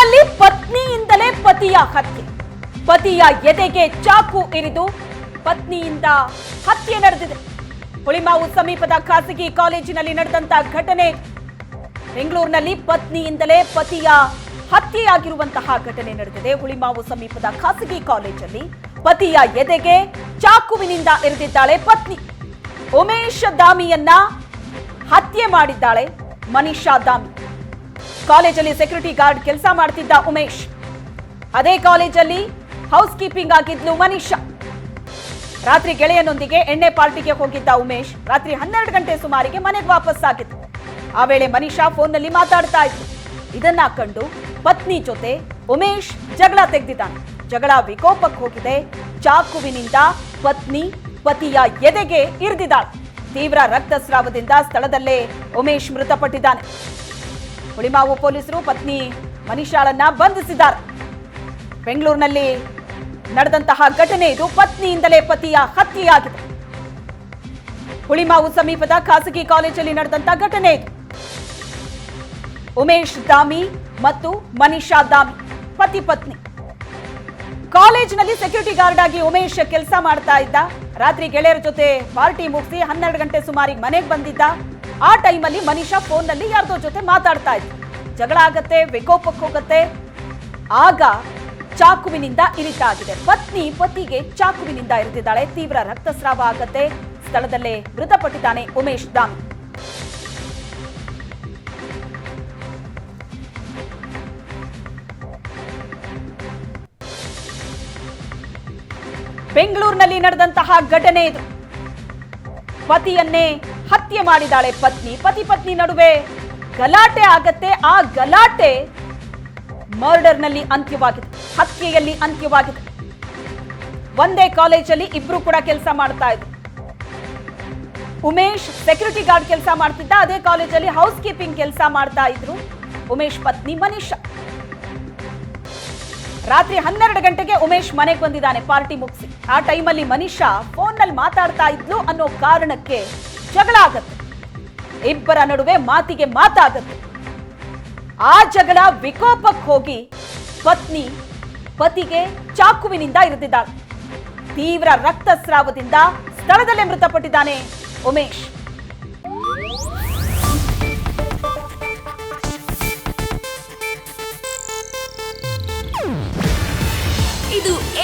ಬೆಂಗಳೂರಿನಲ್ಲಿ ಪತ್ನಿಯಿಂದಲೇ ಪತಿಯ ಹತ್ಯೆ. ಪತಿಯ ಎದೆಗೆ ಚಾಕು ಇರಿದು ಪತ್ನಿಯಿಂದ ಹತ್ಯೆ ನಡೆದಿದೆ. ಹುಳಿಮಾವು ಸಮೀಪದ ಖಾಸಗಿ ಕಾಲೇಜಿನಲ್ಲಿ ನಡೆದಂತ ಘಟನೆ ಬೆಂಗಳೂರಿನಲ್ಲಿ ಪತ್ನಿಯಿಂದಲೇ ಪತಿಯ ಹತ್ಯೆಯಾಗಿರುವಂತಹ ಘಟನೆ ನಡೆದಿದೆ. ಹುಳಿಮಾವು ಸಮೀಪದ ಖಾಸಗಿ ಕಾಲೇಜಲ್ಲಿ ಪತಿಯ ಎದೆಗೆ ಚಾಕುವಿನಿಂದ ಇರಿದಿದ್ದಾಳೆ ಪತ್ನಿ. ಉಮೇಶ್ ದಾಮಿಯನ್ನ ಹತ್ಯೆ ಮಾಡಿದ್ದಾಳೆ ಮನೀಷಾ ದಾಮಿ. ಕಾಲೇಜಲ್ಲಿ ಸೆಕ್ಯೂರಿಟಿ ಗಾರ್ಡ್ ಕೆಲಸ ಮಾಡ್ತಿದ್ದ ಉಮೇಶ್. ಅದೇ ಕಾಲೇಜಲ್ಲಿ ಹೌಸ್ ಕೀಪಿಂಗ್ ಆಗಿದ್ಲು ಮನೀಷಾ. ರಾತ್ರಿ ಗೆಳೆಯನೊಂದಿಗೆ ಎಣ್ಣೆ ಪಾರ್ಟಿಗೆ ಹೋಗಿದ್ದ ಉಮೇಶ್ ರಾತ್ರಿ ಹನ್ನೆರಡು ಗಂಟೆ ಸುಮಾರಿಗೆ ಮನೆಗೆ ವಾಪಸ್ ಆಗಿತ್ತು ಆ ವೇಳೆ ಮನೀಷಾ ಫೋನ್ನಲ್ಲಿ ಮಾತಾಡ್ತಾ ಇತ್ತು ಇದನ್ನ ಕಂಡು ಪತ್ನಿ ಜೊತೆ ಉಮೇಶ್ ಜಗಳ ತೆಗೆದಿದ್ದಾನೆ. ಜಗಳ ವಿಕೋಪಕ್ಕೆ ಹೋಗಿದೆ. ಚಾಕುವಿನಿಂದ ಪತ್ನಿ ಪತಿಯ ಎದೆಗೆ ಇರಿದಿದ್ದಾಳೆ. ತೀವ್ರ ರಕ್ತಸ್ರಾವದಿಂದ ಸ್ಥಳದಲ್ಲೇ ಉಮೇಶ್ ಮೃತಪಟ್ಟಿದ್ದಾನೆ. ಹುಳಿಮಾವು ಪೊಲೀಸರು, ಪತ್ನಿ ಮನೀಷಾಳನ್ನ ಬಂಧಿಸಿದ್ದಾರೆ. ಬೆಂಗಳೂರಿನಲ್ಲಿ ನಡೆದಂತಹ ಘಟನೆ ಇದು. ಪತ್ನಿಯಿಂದಲೇ ಪತಿಯ ಹತ್ಯೆಯಾಗಿದೆ. ಹುಳಿಮಾವು ಸಮೀಪದ ಖಾಸಗಿ ಕಾಲೇಜಲ್ಲಿ ನಡೆದಂತಹ ಘಟನೆ ಇದು. ಉಮೇಶ್ ದಾಮಿ ಮತ್ತು ಮನೀಷಾ ದಾಮಿ, ಪತಿ ಪತ್ನಿ. ಕಾಲೇಜಿನಲ್ಲಿ ಸೆಕ್ಯೂರಿಟಿ ಗಾರ್ಡ್ ಆಗಿ ಉಮೇಶ್ ಕೆಲಸ ಮಾಡ್ತಾ ಇದ್ದ. ರಾತ್ರಿ ಗೆಳೆಯರ ಜೊತೆ ಪಾರ್ಟಿ ಮುಗಿಸಿ ಹನ್ನೆರಡು ಗಂಟೆ ಸುಮಾರಿಗೆ ಮನೆಗೆ ಬಂದಿದ್ದ. ಆ ಟೈಮಲ್ಲಿ ಮನೀಷಾ ಫೋನ್ನಲ್ಲಿ ಯಾರ್ದೋ ಜೊತೆ ಮಾತಾಡ್ತಾ ಇದ್ರು ಜಗಳ ಆಗತ್ತೆ, ವಿಕೋಪಕ್ಕೆ ಹೋಗತ್ತೆ. ಆಗ ಚಾಕುವಿನಿಂದ ಇರಿತ ಆಗಿದೆ. ಪತ್ನಿ, ಪತಿಗೆ ಚಾಕುವಿನಿಂದ ಇರಿದಿದ್ದಾಳೆ ತೀವ್ರ ರಕ್ತಸ್ರಾವ ಆಗತ್ತೆ. ಸ್ಥಳದಲ್ಲೇ ಮೃತಪಟ್ಟಿದ್ದಾನೆ ಉಮೇಶ್ ದಾಮ್ ಬೆಂಗಳೂರಿನಲ್ಲಿ ನಡೆದಂತಹ ಘಟನೆ ಇದು. ಪತಿಯನ್ನೇ ಹತ್ಯೆ ಮಾಡಿದಾಳೆ ಪತ್ನಿ. ಪತಿ ಪತ್ನಿ ನಡುವೆ ಗಲಾಟೆ ಆಗತ್ತೆ. ಆ ಗಲಾಟೆ ಮರ್ಡರ್ನಲ್ಲಿ ಅಂತ್ಯವಾಗಿದೆ. ಹತ್ಯೆಯಲ್ಲಿ ಅಂತ್ಯವಾಗಿದೆ. ಒಂದೇ ಕಾಲೇಜಲ್ಲಿ ಇಬ್ರು ಕೂಡ ಕೆಲಸ ಮಾಡ್ತಾ ಇದ್ರು. ಉಮೇಶ್ ಸೆಕ್ಯೂರಿಟಿ ಗಾರ್ಡ್ ಕೆಲಸ ಮಾಡ್ತಿದ್ದ. ಅದೇ ಕಾಲೇಜಲ್ಲಿ ಹೌಸ್ ಕೀಪಿಂಗ್ ಕೆಲಸ ಮಾಡ್ತಾ ಇದ್ರು ಉಮೇಶ್ ಪತ್ನಿ ಮನೀಷಾ ರಾತ್ರಿ ಹನ್ನೆರಡು ಗಂಟೆಗೆ ಉಮೇಶ್ ಮನೆಗೆ ಬಂದಿದ್ದಾನೆ ಪಾರ್ಟಿ ಮುಗಿಸಿ. ಆ ಟೈಮಲ್ಲಿ ಮನೀಷಾ ಫೋನ್ನಲ್ಲಿ ಮಾತಾಡ್ತಾ ಇದ್ಲು ಅನ್ನೋ ಕಾರಣಕ್ಕೆ ಜಗಳ ಆಗತ್ತೆ. ಇಬ್ಬರ ನಡುವೆ ಮಾತಿಗೆ ಮಾತಾಗತ್ತೆ. ಆ ಜಗಳ ವಿಕೋಪಕ್ಕೆ ಹೋಗಿ ಪತ್ನಿ ಪತಿಗೆ ಚಾಕುವಿನಿಂದ ಇರಿದಿದ್ದಾಳೆ. ತೀವ್ರ ರಕ್ತಸ್ರಾವದಿಂದ ಸ್ಥಳದಲ್ಲೇ ಮೃತಪಟ್ಟಿದ್ದಾನೆ ಉಮೇಶ್.